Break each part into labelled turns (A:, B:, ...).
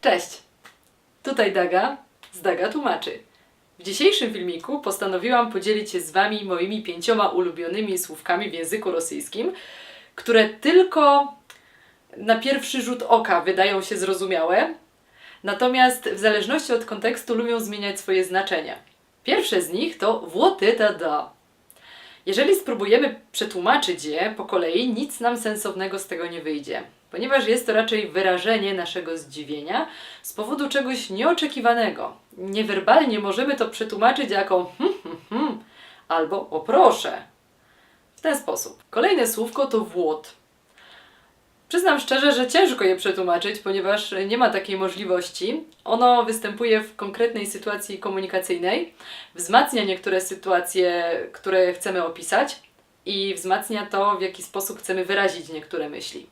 A: Cześć! Tutaj Daga z Daga Tłumaczy. W dzisiejszym filmiku postanowiłam podzielić się z Wami moimi pięcioma ulubionymi słówkami w języku rosyjskim, które tylko na pierwszy rzut oka wydają się zrozumiałe, natomiast w zależności od kontekstu lubią zmieniać swoje znaczenie. Pierwsze z nich to Włoteta da. Jeżeli spróbujemy przetłumaczyć je po kolei, nic nam sensownego z tego nie wyjdzie, ponieważ jest to raczej wyrażenie naszego zdziwienia z powodu czegoś nieoczekiwanego. Niewerbalnie możemy to przetłumaczyć jako hm, hm, hm, albo o proszę. W ten sposób. Kolejne słówko to włód. Przyznam szczerze, że ciężko je przetłumaczyć, ponieważ nie ma takiej możliwości. Ono występuje w konkretnej sytuacji komunikacyjnej, wzmacnia niektóre sytuacje, które chcemy opisać i wzmacnia to, w jaki sposób chcemy wyrazić niektóre myśli.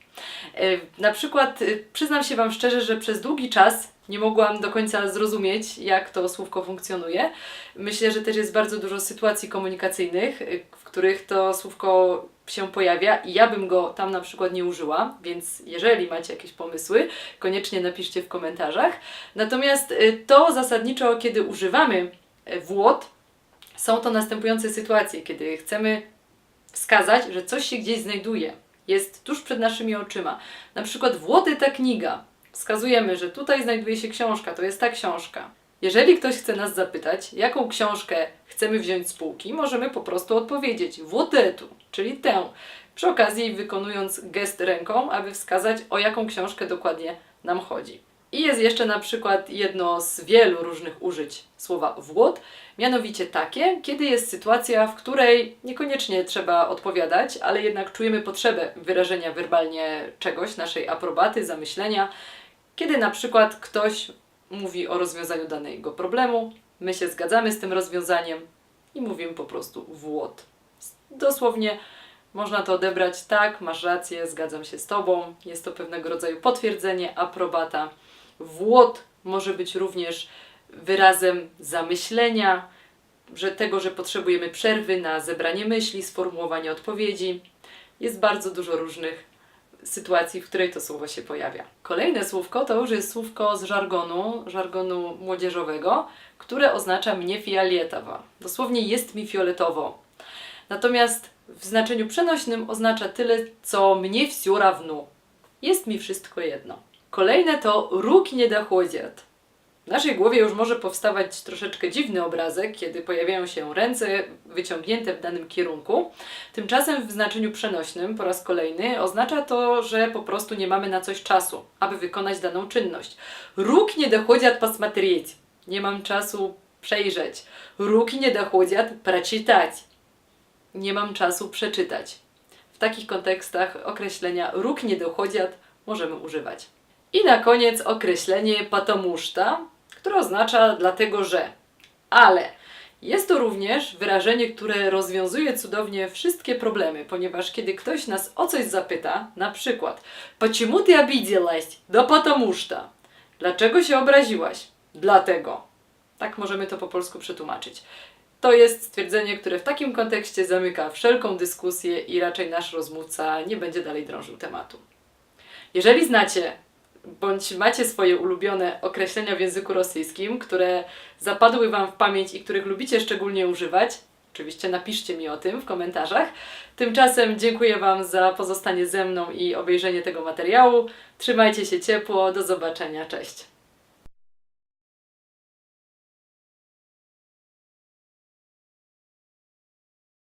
A: E, Na przykład, y, przyznam się Wam szczerze, że przez długi czas nie mogłam do końca zrozumieć, jak to słówko funkcjonuje. Myślę, że też jest bardzo dużo sytuacji komunikacyjnych, y, w których to słówko się pojawia i ja bym go tam na przykład nie użyła, więc jeżeli macie jakieś pomysły, koniecznie napiszcie w komentarzach. Natomiast y, to zasadniczo, kiedy używamy włód, są to następujące sytuacje, kiedy chcemy wskazać, że coś się gdzieś znajduje, jest tuż przed naszymi oczyma. Na przykład włody ta kniga. Wskazujemy, że tutaj znajduje się książka, to jest ta książka. Jeżeli ktoś chce nas zapytać, jaką książkę chcemy wziąć z półki, możemy po prostu odpowiedzieć włodetu, czyli tę, przy okazji wykonując gest ręką, aby wskazać, o jaką książkę dokładnie nam chodzi. I jest jeszcze na przykład jedno z wielu różnych użyć słowa włod, mianowicie takie, kiedy jest sytuacja, w której niekoniecznie trzeba odpowiadać, ale jednak czujemy potrzebę wyrażenia werbalnie czegoś, naszej aprobaty, zamyślenia, kiedy na przykład ktoś mówi o rozwiązaniu danego problemu, my się zgadzamy z tym rozwiązaniem i mówimy po prostu włod. Dosłownie można to odebrać tak, masz rację, zgadzam się z Tobą. Jest to pewnego rodzaju potwierdzenie, aprobata. Włod może być również wyrazem zamyślenia, że tego, że potrzebujemy przerwy na zebranie myśli, sformułowanie odpowiedzi. Jest bardzo dużo różnych sytuacji, w której to słowo się pojawia. Kolejne słówko to już jest słówko z żargonu, żargonu młodzieżowego, które oznacza mnie fioletowa. Dosłownie jest mi fioletowo. Natomiast w znaczeniu przenośnym oznacza tyle, co mnie все равно. Jest mi wszystko jedno. Kolejne to руки nie доходят. W naszej głowie już może powstawać troszeczkę dziwny obrazek, kiedy pojawiają się ręce wyciągnięte w danym kierunku. Tymczasem w znaczeniu przenośnym po raz kolejny oznacza to, że po prostu nie mamy na coś czasu, aby wykonać daną czynność. Рук nie доходят посмотреть. Nie mam czasu przejrzeć. Руки nie доходят прочитать. Nie mam czasu przeczytać. W takich kontekstach określenia róg nie dochodziat możemy używać. I na koniec określenie patomuszta, które oznacza dlatego, że. Ale jest to również wyrażenie, które rozwiązuje cudownie wszystkie problemy, ponieważ kiedy ktoś nas o coś zapyta, na przykład Почему ty обиделась? Do patomuszta. Dlaczego się obraziłaś? Dlatego. Tak możemy to po polsku przetłumaczyć. To jest stwierdzenie, które w takim kontekście zamyka wszelką dyskusję i raczej nasz rozmówca nie będzie dalej drążył tematu. Jeżeli znacie bądź macie swoje ulubione określenia w języku rosyjskim, które zapadły Wam w pamięć i których lubicie szczególnie używać, oczywiście napiszcie mi o tym w komentarzach. Tymczasem dziękuję Wam za pozostanie ze mną i obejrzenie tego materiału. Trzymajcie się ciepło, do zobaczenia, cześć!